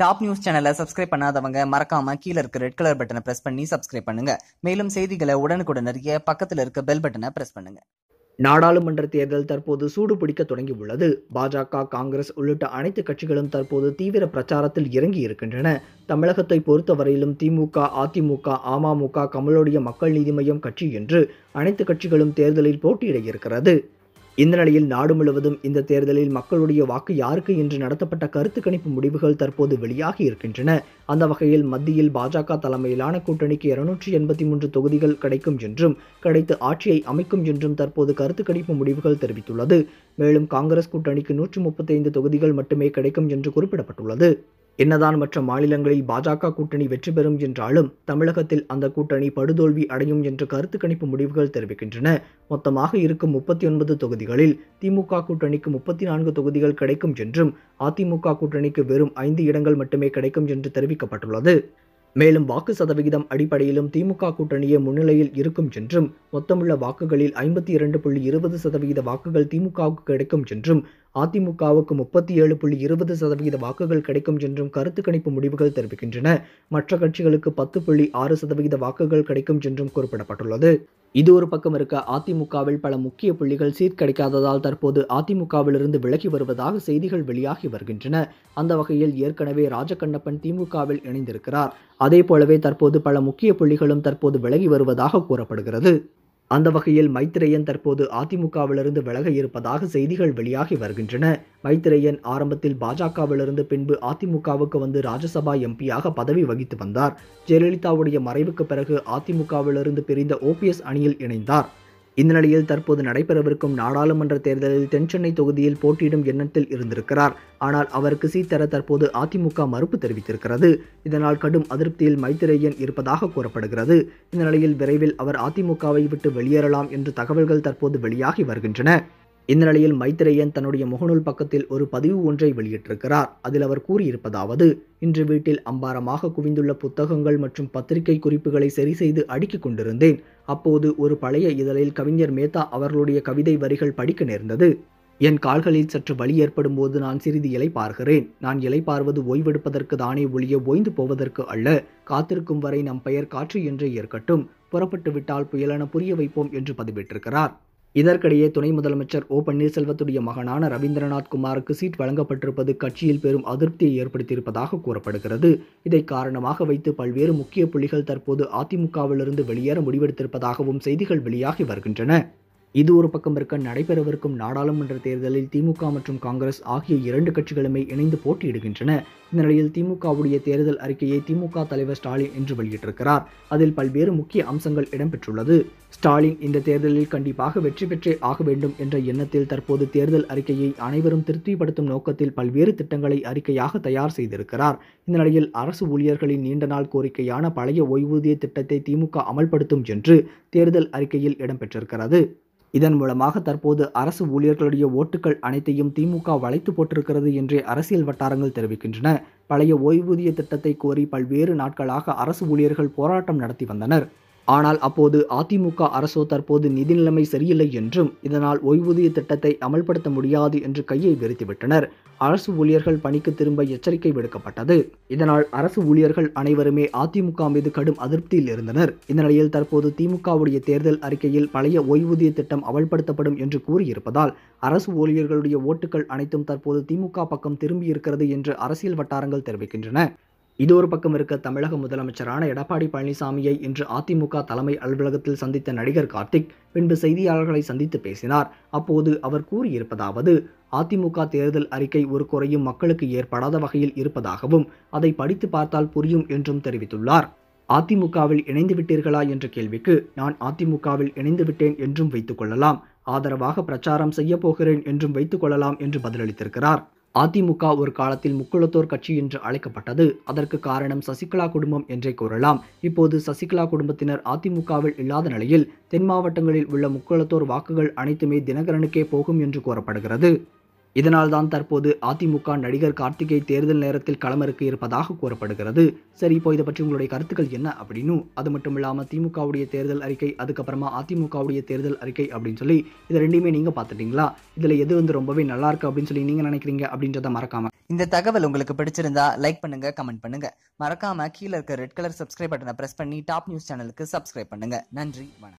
Top news சேனலை subscribe பண்ணாதவங்க மறக்காம கீழே இருக்க ரெட் கலர் பட்டனை பிரஸ் பண்ணி சப்ஸ்கிரைப் பண்ணுங்க. மேலும் செய்திகளை உடனுக்குடன் அறிய பக்கத்தில் இருக்க பெல் பட்டனை பிரஸ் பண்ணுங்க. நாடாளுமன்ற தேர்தல் தற்போது சூடு பிடிக்க தொடங்கியுள்ளது பாஜக காங்கிரஸ் உள்ளிட்ட அனைத்து கட்சிகளும் தற்போது தீவிர பிரச்சாரத்தில் இறங்கி இருக்கின்றன. தமிழகத்தை பொறுத்தவரையிலும் திமுக அதிமுக அமமுக கமலுடைய மக்கள் நீதி மய்யம் கட்சி என்று அனைத்து கட்சிகளும் தேர்தலில் போட்டியிட இருக்கிறது. இந்த நிலையில் நாடு முழுவதும் இந்த தேர்தலில் மக்களுடைய வாக்கு யாருக்கு என்று நடத்தப்பட்ட கருத்து கணிப்பு முடிவுகள் தற்போது வெளியாகி இருக்கின்றன. அந்த வகையில் மத்தியில் பாஜக தலைமையிலான கூட்டணிக்கு இருநூற்றி எண்பத்தி மூன்று தொகுதிகள் கிடைக்கும் என்றும் கிடைத்து ஆட்சியை அமைக்கும் என்றும் தற்போது கருத்து கணிப்பு முடிவுகள் தெரிவித்துள்ளது. மேலும் காங்கிரஸ் கூட்டணிக்கு நூற்றி முப்பத்தைந்து தொகுதிகள் மட்டுமே கிடைக்கும் என்று குறிப்பிடப்பட்டுள்ளது. என்னதான் மற்ற மாநிலங்களில் பாஜக கூட்டணி வெற்றி பெறும் என்றாலும் தமிழகத்தில் அந்த கூட்டணி படுதோல்வி அடையும் என்று கருத்து கணிப்பு முடிவுகள் தெரிவிக்கின்றன. மொத்தமாக இருக்கும் முப்பத்தி ஒன்பது தொகுதிகளில் திமுக கூட்டணிக்கு முப்பத்தி நான்கு தொகுதிகள் கிடைக்கும் என்றும் அதிமுக கூட்டணிக்கு வெறும் ஐந்து இடங்கள் மட்டுமே கிடைக்கும் என்று தெரிவிக்கப்பட்டுள்ளது. மேலும் வாக்கு சதவிகிதம் அடிப்படையிலும் திமுக கூட்டணியே முன்னிலையில் இருக்கும் என்றும் மொத்தமுள்ள வாக்குகளில் ஐம்பத்தி இரண்டு புள்ளி இருபது சதவிகித வாக்குகள் திமுகவுக்கு கிடைக்கும் என்றும் அதிமுகவுக்கு முப்பத்தி ஏழு புள்ளி இருபது சதவிகித வாக்குகள் கிடைக்கும் என்றும் கருத்து கணிப்பு முடிவுகள் தெரிவிக்கின்றன. மற்ற கட்சிகளுக்கு பத்து புள்ளி ஆறு சதவிகித வாக்குகள் கிடைக்கும் என்றும் குறிப்பிடப்பட்டுள்ளது. இது ஒரு பக்கம் இருக்க அதிமுகவில் பல முக்கிய புள்ளிகள் சீர்கடிக்காததால் தற்போது அதிமுகவிலிருந்து விலகி வருவதாக செய்திகள் வெளியாகி வருகின்றன. அந்த வகையில் ஏற்கனவே ராஜகண்ணப்பன் திமுகவில் இணைந்திருக்கிறார். அதே போலவே தற்போது பல முக்கிய புள்ளிகளும் தற்போது விலகி வருவதாக கூறப்படுகிறது. அந்த வகையில் மைத்திரையன் தற்போது அதிமுகவிலிருந்து விலக இருப்பதாக செய்திகள் வெளியாகி வருகின்றன. மைத்திரையன் ஆரம்பத்தில் பாஜகவிலிருந்து பின்பு அதிமுகவுக்கு வந்து ராஜ்யசபா எம்பியாக பதவி வகித்து வந்தார். ஜெயலலிதாவுடைய மறைவுக்கு பிறகு அதிமுகவிலிருந்து பிரிந்த ஓபிஎஸ் அணியில் இணைந்தார். இந்த நிலையில் தற்போது நடைபெறவிருக்கும் நாடாளுமன்ற தேர்தலில் தென்சென்னை தொகுதியில் போட்டியிடும் எண்ணத்தில் இருந்திருக்கிறார். ஆனால் அவருக்கு சீட் தர தற்போது அதிமுக மறுப்பு தெரிவித்திருக்கிறது. இதனால் கடும் அதிருப்தியில் மைத்திரேயன் இருப்பதாக கூறப்படுகிறது. இந்த நிலையில் விரைவில் அவர் அதிமுகவை விட்டு வெளியேறலாம் என்று தகவல்கள் தற்போது வெளியாகி வருகின்றன. இந்த நிலையில் மைத்திரேயன் தன்னுடைய முகநூல் பக்கத்தில் ஒரு பதிவு ஒன்றை வெளியிட்டிருக்கிறார். அதில் அவர் கூறியிருப்பதாவது இன்று வீட்டில் அம்பாரமாக குவிந்துள்ள புத்தகங்கள் மற்றும் பத்திரிகை குறிப்புகளை சரி செய்து அடுக்கிக் கொண்டிருந்தேன். அப்போது ஒரு பழைய இதழில் கவிஞர் மேத்தா அவர்களுடைய கவிதை வரிகள் படிக்க நேர்ந்தது. என் கால்களில் சற்று வலி ஏற்படும் போது நான் சிறிது இலை பார்க்கிறேன். நான் இலை பார்வது ஓய்வெடுப்பதற்கு தானே ஒளிய ஓய்ந்து போவதற்கு அல்ல. காத்திருக்கும் வரை நம் பெயர் காற்று என்றே ஏற்கட்டும். புறப்பட்டு விட்டால் புயலென புரிய வைப்போம் என்று பதிவிட்டிருக்கிறார். இதற்கிடையே துணை முதலமைச்சர் ஓ பன்னீர்செல்வத்துடைய மகனான ரவீந்திரநாத் குமாருக்கு சீட் வழங்கப்பட்டிருப்பது கட்சியில் பெரும் அதிருப்தியை ஏற்படுத்தியிருப்பதாக கூறப்படுகிறது. இதை காரணமாக வைத்து பல்வேறு முக்கிய புள்ளிகள் தற்போது அதிமுகவிலிருந்து வெளியேற முடிவெடுத்திருப்பதாகவும் செய்திகள் வெளியாகி வருகின்றன. இது ஒரு பக்கம் இருக்க நடைபெறவிருக்கும் நாடாளுமன்ற தேர்தலில் திமுக மற்றும் காங்கிரஸ் ஆகிய இரண்டு கட்சிகளுமே இணைந்து போட்டியிடுகின்றன. இந்த நிலையில் திமுகவுடைய தேர்தல் அறிக்கையை திமுக தலைவர் ஸ்டாலின் இன்று வெளியிட்டிருக்கிறார். அதில் பல்வேறு முக்கிய அம்சங்கள் இடம்பெற்றுள்ளது. ஸ்டாலின் இந்த தேர்தலில் கண்டிப்பாக வெற்றி பெற்றே ஆக வேண்டும் என்ற எண்ணத்தில் தற்போது தேர்தல் அறிக்கையை அனைவரும் திருப்திப்படுத்தும் நோக்கத்தில் பல்வேறு திட்டங்களை அறிக்கையாக தயார் செய்திருக்கிறார். இந்த நிலையில் அரசு ஊழியர்களின் நீண்ட நாள் கோரிக்கையான பழைய ஓய்வூதிய திட்டத்தை திமுக அமல்படுத்தும் என்று தேர்தல் அறிக்கையில் இடம்பெற்றிருக்கிறது. இதன் மூலமாக தற்போது அரசு ஊழியர்களுடைய ஓட்டுகள் அனைத்தையும் திமுக வளைத்து போட்டிருக்கிறது என்றே அரசியல் வட்டாரங்கள் தெரிவிக்கின்றன. பழைய ஓய்வூதிய திட்டத்தை கோரி பல்வேறு நாட்களாக அரசு ஊழியர்கள் போராட்டம் நடத்தி வந்தனர். ஆனால் அப்போது அதிமுக அரசோ தற்போது நிதி நிலைமை சரியில்லை என்றும் இதனால் ஓய்வூதிய திட்டத்தை அமல்படுத்த முடியாது என்று கையை விரித்துவிட்டனர். அரசு ஊழியர்கள் பணிக்கு திரும்ப எச்சரிக்கை விடுக்கப்பட்டது. இதனால் அரசு ஊழியர்கள் அனைவருமே அதிமுக மீது கடும் அதிருப்தியில் இருந்தனர். இந்த நிலையில் தற்போது திமுகவுடைய தேர்தல் அறிக்கையில் பழைய ஓய்வூதிய திட்டம் அமல்படுத்தப்படும் என்று கூறியிருப்பதால் அரசு ஊழியர்களுடைய ஓட்டுகள் அனைத்தும் தற்போது திமுக பக்கம் திரும்பியிருக்கிறது என்று அரசியல் வட்டாரங்கள் தெரிவிக்கின்றன. இது ஒரு பக்கம் இருக்க தமிழக முதலமைச்சரான எடப்பாடி பழனிசாமியை இன்று அதிமுக தலைமை அலுவலகத்தில் சந்தித்த நடிகர் கார்த்திக் பின்பு செய்தியாளர்களை சந்தித்து பேசினார். அப்போது அவர் கூறியிருப்பதாவது அதிமுக தேர்தல் அறிக்கை ஒரு குறையும் மக்களுக்கு ஏற்படாத வகையில் இருப்பதாகவும் அதை படித்து பார்த்தால் புரியும் என்றும் தெரிவித்துள்ளார். அதிமுகவில் இணைந்து விட்டீர்களா என்ற கேள்விக்கு நான் அதிமுகவில் இணைந்து விட்டேன் என்றும் வைத்துக் கொள்ளலாம். ஆதரவாக பிரச்சாரம் செய்ய போகிறேன் என்றும் வைத்துக் கொள்ளலாம் என்று பதிலளித்திருக்கிறார். அதிமுக ஒரு காலத்தில் முக்குளத்தோர் கட்சி என்று அழைக்கப்பட்டது. அதற்கு காரணம் சசிகலா குடும்பம் என்றே கூறலாம். இப்போது சசிகலா குடும்பத்தினர் அதிமுகவில் இல்லாத நிலையில் தென் மாவட்டங்களில் உள்ள முக்குளத்தோர் வாக்குகள் அனைத்துமே தினகரனுக்கே போகும் என்று கூறப்படுகிறது. இதனால் தான் தற்போது அதிமுக நடிகர் கார்த்திகை தேர்தல் நேரத்தில் களமிறக்க இருப்பதாக கூறப்படுகிறது. சரி இப்போ இதை பற்றி உங்களுடைய கருத்துக்கள் என்ன அப்படின்னு அது மட்டும் இல்லாமல் திமுகவுடைய தேர்தல் அறிக்கை அதுக்கப்புறமா அதிமுகவுடைய தேர்தல் அறிக்கை அப்படின்னு சொல்லி இதை ரெண்டையுமே நீங்கள் பார்த்துட்டீங்களா? இதில் எது வந்து ரொம்பவே நல்லா இருக்கு அப்படின்னு சொல்லி நீங்கள் நினைக்கிறீங்க அப்படின்றத மறக்காம. இந்த தகவல் உங்களுக்கு பிடிச்சிருந்தா லைக் பண்ணுங்க கமெண்ட் பண்ணுங்க. மறக்காம கீழே இருக்க ரெட் கலர் சப்ஸ்கிரைப் பட்டனை பிரஸ் பண்ணி டாப் நியூஸ் சேனலுக்கு சப்ஸ்கிரைப் பண்ணுங்க. நன்றி வணக்கம்.